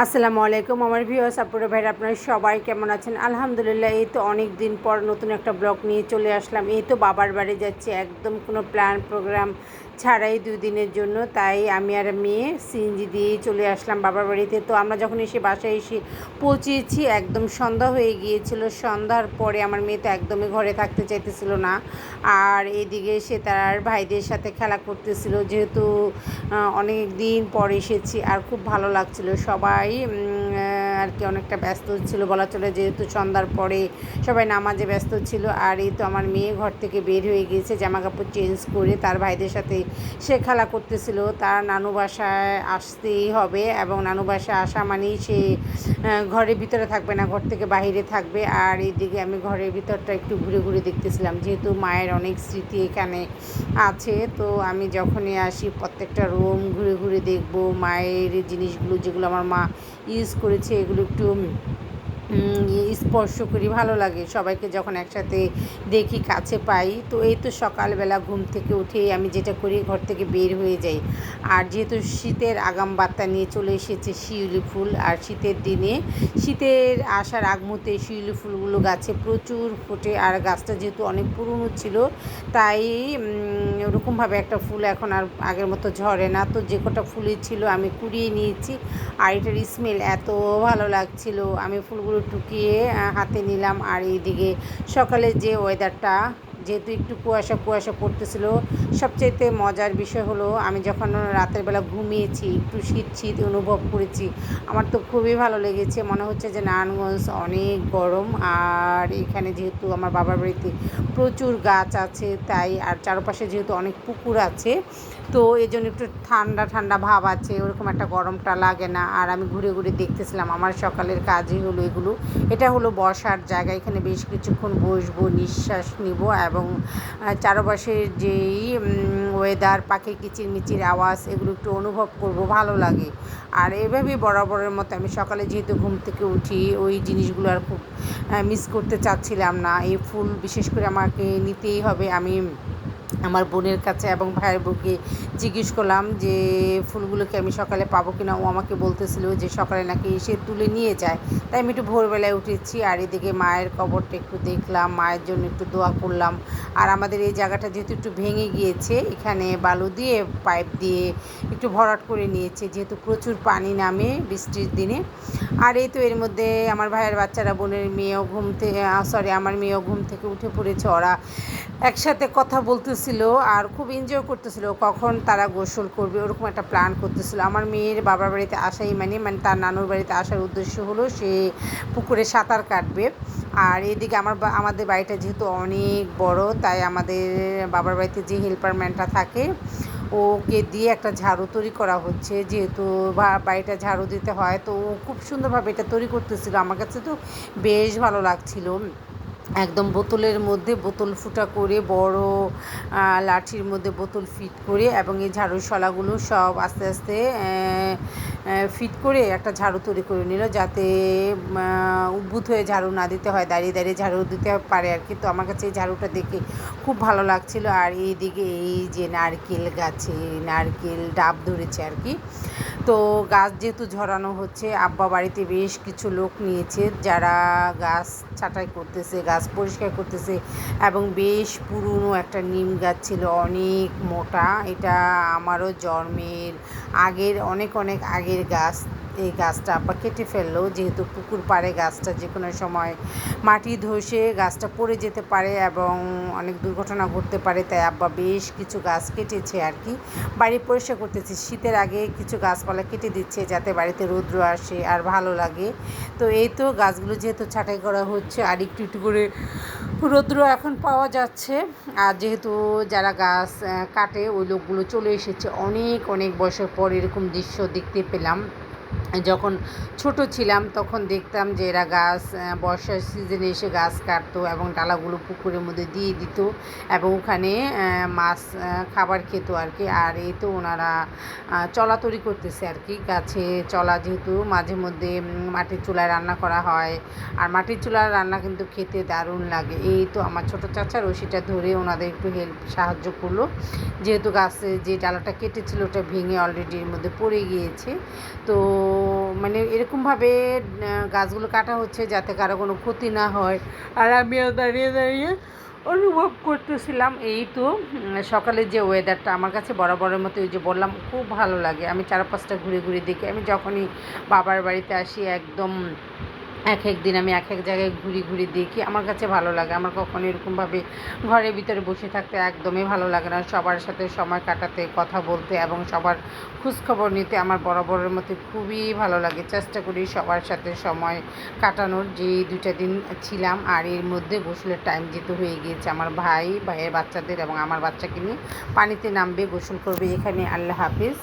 আসসালামু আলাইকুম আমার ভিউয়ার্স আপুরা ভাইরা, আপনারা সবাই কেমন আছেন? আলহামদুলিল্লাহ, এই তো অনেক দিন পর নতুন একটা ব্লগ নিয়ে চলে আসলাম। এই তো বাবার বাড়ি যাচ্ছি, একদম কোনো প্ল্যান প্রোগ্রাম ছাড়াই দুই দিনের জন্য, তাই আমি আর মেয়ে সিএনজি দিয়ে চলে আসলাম বাবার বাড়িতে। তো আমরা যখন এসে বাসায় এসে পৌঁছেছি, একদম সন্ধ্যা হয়ে গিয়েছিল। সন্ধ্যার পরে আমার মেয়ে তো একদমই ঘরে থাকতে চাইতেছিল না। আর এদিকে সে তার ভাইদের সাথে খেলা করতেছিল। যেহেতু অনেক দিন পর এসেছি, আর খুব ভালো লাগছিল। সবাই আর কি অনেকটা ব্যস্ত ছিল, বলা চলে যেহেতু সন্ধ্যার পরে সবাই নামাজে ব্যস্ত ছিল আর এই তো আমার মেয়ে ঘর থেকে বের হয়ে গিয়েছে, জামা কাপড় চেঞ্জ করে তার ভাইদের সাথে সে খেলা করতেছিল। তার নানু বাসায় আসতেই হবে এবং নানু বাসায় আসা মানেই সে ঘরের ভিতরে থাকবে না, ঘর থেকে বাইরে থাকবে। আর এইদিকে আমি ঘরের ভিতরটা একটু ঘুরে ঘুরে দেখতেছিলাম, যেহেতু মায়ের অনেক স্মৃতি এখানে আছে। তো আমি যখনই আসি প্রত্যেকটা রুম ঘুরে ঘুরে দেখব, মায়ের জিনিসগুলো যেগুলো আমার মা ইউজ করেছে, এগুলো একটু উম, স্পর্শ করি, ভালো লাগে। সবাইকে যখন একসাথে দেখি, কাছে পাই, তো এই তো সকালবেলা ঘুম থেকে উঠেই আমি যেটা করি, ঘর থেকে বের হয়ে যাই। আর যেহেতু শীতের আগাম বার্তা নিয়ে চলে এসেছে শিউলি ফুল, আর শীতের দিনে, শীতের আসার আগ মুহূর্তে শিউলি ফুলগুলো গাছে প্রচুর ফোটে, আর গাছটা যেহেতু অনেক পুরনো ছিল, তাই ওরকমভাবে একটা ফুল এখন আর আগের মতো ঝরে না। তো যে কটা ফুলই ছিল আমি কুড়িয়ে নিয়েছি, আর এটার স্মেল এত ভালো লাগছিল। আমি ফুলগুলো টুকিয়ে হাতে নিলাম। আর এইদিকে সকালে যে ওয়েদারটা যেহেতু একটু কুয়াশা কুয়াশা পড়তেছিল, সবচাইতে মজার বিষয় হলো আমি যখন রাতের বেলা ঘুমিয়েছি, একটু শীত শীত অনুভব করেছি, আমার তো খুবই ভালো লেগেছে। মনে হচ্ছে যে নারায়ণগঞ্জ অনেক গরম, আর এখানে যেহেতু আমার বাবার বাড়িতে প্রচুর গাছ আছে, তাই আর চারপাশে যেহেতু অনেক পুকুর আছে, তো এই জন্য একটু ঠান্ডা ঠান্ডা ভাব আছে, ওরকম একটা গরমটা লাগে না। আর আমি ঘুরে ঘুরে দেখতেছিলাম আমার সকালের কাজই হলো এগুলো। এটা হলো বসার জায়গা, এখানে বেশ কিছুক্ষণ বসবো, নিঃশ্বাস নিব এবং চারপাশের যেই ওয়েদার পাখির কিচিরমিচির আওয়াজ, এগুলো একটু অনুভব করব, ভালো লাগে। আর এভাবেই বরাবরের মতো আমি সকালে যেহেতু ঘুম থেকে উঠি, ওই জিনিসগুলো আর খুব মিস করতে চাচ্ছিলাম না। এই ফুল বিশেষ করে আমাকে নিতেই হবে, আমি আমার বোনের কাছে এবং ভাইয়ের বউকে জিজ্ঞেস করলাম যে ফুলগুলোকে আমি সকালে পাবো কিনা? ও আমাকে বলতেছিল যে, সকালে নাকি এসে তুলে নিয়ে যায়। তাই আমি একটু ভোরবেলায় উঠেছি আর এদিকে মায়ের কবরটা একটু দেখলাম, মায়ের জন্য একটু দোয়া করলাম। আর আমাদের এই জায়গাটা যেহেতু একটু ভেঙে গিয়েছে, এখানে বালু দিয়ে পাইপ দিয়ে একটু ভরাট করে নিয়েছে, যেহেতু প্রচুর পানি নামে বৃষ্টির দিনে। আর এই তো এর মধ্যে আমার ভাইয়ের বাচ্চারা, বোনের মেয়েও ঘুম থেকে সরি আমার মেয়েও ঘুম থেকে উঠে পড়েছে। ওরা একসাথে কথা বলতেছিল আর খুব এনজয় করতেছিল, কখন তারা গোসল করবে ওরকম একটা প্ল্যান করতেছিল। আমার মেয়ের বাবার বাড়িতে আসাই মানে মানে তার নানুর বাড়িতে আসার উদ্দেশ্য হলো সে পুকুরে সাঁতার কাটবে। আর এদিকে আমার আমাদের বাড়িটা যেহেতু অনেক বড়, তাই আমাদের বাবার বাড়িতে যে হেল্পার ম্যানটা থাকে, ওকে দিয়ে একটা ঝাড়ু তৈরি করা হচ্ছে। যেহেতু বাড়িটা ঝাড়ু দিতে হয়, তো ও খুব সুন্দরভাবে এটা তৈরি করতেছিল। আমার কাছে তো বেশ ভালো লাগছিল। একদম বোতলের মধ্যে বোতল ফুটা করে, বড় লাঠির মধ্যে বোতল ফিট করে এবং এই ঝাড়ু শলাগুলো সব আস্তে আস্তে ফিট করে একটা ঝাড়ু তৈরি করে নিল যাতে উদ্ভূত হয়ে ঝাড়ু না দিতে হয়, দাঁড়িয়ে দাঁড়িয়ে ঝাড়ু দিতে পারে আর কি। তো আমার কাছে এই ঝাড়ুটা দেখে খুব ভালো লাগছিল। আর এইদিকে এই যে নারকেল গাছে, নারকেল ডাব ধরেছে আর কি। তো গাছ যেহেতু ঝরানো হচ্ছে, আব্বা বাড়িতে বেশ কিছু লোক নিয়েছে যারা গাছ ছাঁটাই করতেছে, গাছ পরিষ্কার করতেছে এবং বেশ পুরনো একটা নিম গাছ ছিল, অনেক মোটা। এটা আমারও জন্মের আগের, অনেক অনেক আগের গাছ। এই গাছটা আব্বা কেটে ফেলল। যেহেতু পুকুর পাড়ে গাছটা যে কোনো সময় মাটি ধসে গাছটা পড়ে যেতে পারে এবং অনেক দুর্ঘটনা ঘটতে পারে, তাই আব্বা বেশ কিছু গাছ কেটেছে আর কি। বাড়ি পরিষ্কার করতেছে, শীতের আগে কিছু গাছপালা কেটে দিচ্ছে যাতে বাড়িতে রৌদ্র আসে আর ভালো লাগে। তো এই তো গাছগুলো যেহেতু ছাঁটাই করা হচ্ছে আর একটু একটু করে রৌদ্র এখন পাওয়া যাচ্ছে। আর যেহেতু যারা গাছ কাটে ওই লোকগুলো চলে এসেছে অনেক অনেক বছর পর এরকম দৃশ্য দেখতে পেলাম। যখন ছোট ছিলাম তখন দেখতাম যে এরা গাছ বর্ষার সিজনে এসে গাছ কাটতো এবং ডালাগুলো পুকুরের মধ্যে দিয়ে দিত এবং ওখানে মাছ খাবার খেত আর কি। আর এই তো ওনারা আহ, চলা তৈরি করতেছে আর কি। গাছে চলা যেহেতু মাঝে মধ্যে মাটির চুলায় রান্না করা হয়। আর মাটির চুলার রান্না কিন্তু খেতে দারুণ লাগে। এই তো আমার ছোটো চাচা রশিটা ধরে ওনাদের একটু হেল্প সাহায্য করল। যেহেতু গাছে যে ডালাটা কেটেছিল ওটা ভেঙে অলরেডি এর মধ্যে পড়ে গিয়েছে। তো মানে এরকমভাবে গাছগুলো কাটা হচ্ছে যাতে কারও কোনো ক্ষতি না হয়। আর আমিও দাঁড়িয়ে দাঁড়িয়ে অনুভব করতেছিলাম, এই তো সকালের যে ওয়েদারটা আমার কাছে বরাবরের মতো ওই যে বললাম, খুব ভালো লাগে। আমি চারপাশটা ঘুরে ঘুরে দেখি। আমি যখনই বাবার বাড়িতে আসি, একদম এক এক দিন আমি এক এক জায়গায় ঘুরি ঘুরি দেখি। আমার কাছে ভালো লাগে। আমার কখনো এরকমভাবে ঘরের ভিতরে বসে থাকতে একদমই ভালো লাগে না। সবার সাথে সময় কাটাতে, কথা বলতে এবং সবার খোঁজখবর নিতে আমার বরাবরের মতো খুবই ভালো লাগে। চেষ্টা করি সবার সাথে সময় কাটানোর। যে দুটা দিন ছিলাম আর এর মধ্যে গোসলের টাইম যেতে হয়ে গিয়েছে, আমার ভাই, ভাইয়ের বাচ্চাদের এবং আমার বাচ্চাকে নিয়ে পানিতে নামবে, গোসল করবে। এখানে আল্লাহ হাফিজ।